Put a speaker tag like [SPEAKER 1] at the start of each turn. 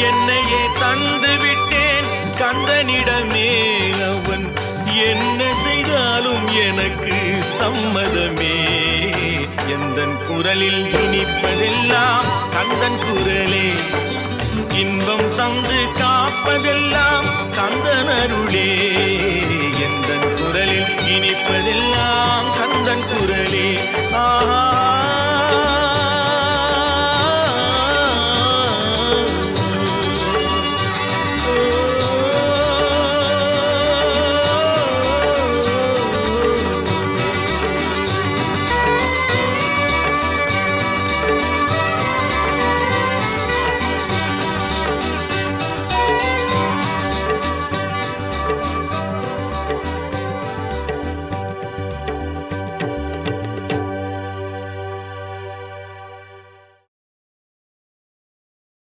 [SPEAKER 1] என்னையே தந்து விட்டேன் கந்தனிடமே அவன் என்ன செய்தாலும் எனக்கு சம்மதமே. எந்தன் குரலில் இனிப்பதெல்லாம் கந்தன் குரலே. இன்பம் தந்து காப்பதெல்லாம் கந்தன் அருளே. எந்தன் குரலில் இனிப்பதெல்லாம் கந்தன் குரலே. ஆஹா